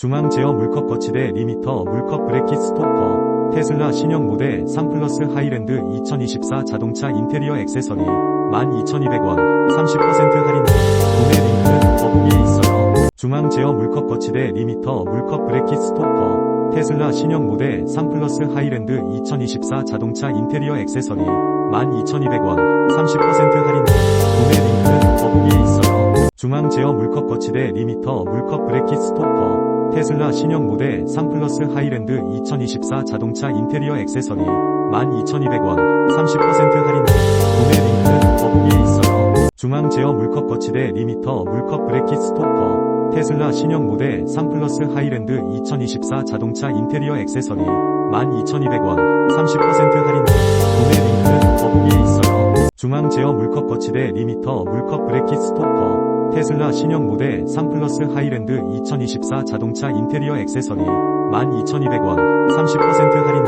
중앙 제어 물컵 거치대 리미터 물컵 브레킷 스토퍼 테슬라 신형 모델 3 플러스 하이랜드 2024 자동차 인테리어 액세서리 12,200원 30% 할인 구매 링크는 더보기에 있어요. 중앙 제어 물컵 거치대 리미터 물컵 브레킷 스토퍼 테슬라 신형 모델 3 플러스 하이랜드 2024 자동차 인테리어 액세서리 12,200원 30% 할인 구매 링크는 더보기에 있어요. 중앙 제어 물컵 거치대 리미터 물컵 브레킷 스토퍼 테슬라 신형 모델 3 플러스 하이랜드 2024 자동차 인테리어 액세서리 12,200원 30% 할인 구매 링크는 더보기에 있어요. 중앙 제어 물컵 거치대 리미터 물컵 브레킷 스토퍼 테슬라 신형 모델 3 플러스 하이랜드 2024 자동차 인테리어 액세서리 12,200원 30% 할인 구매 링크는 더보기에 있어요. 중앙 제어 물컵 거치대 리미터 물컵 브레킷 스토퍼 테슬라 신형 모델 3 플러스 하이랜드 2024 자동차 인테리어 액세서리 12,200원 30% 할인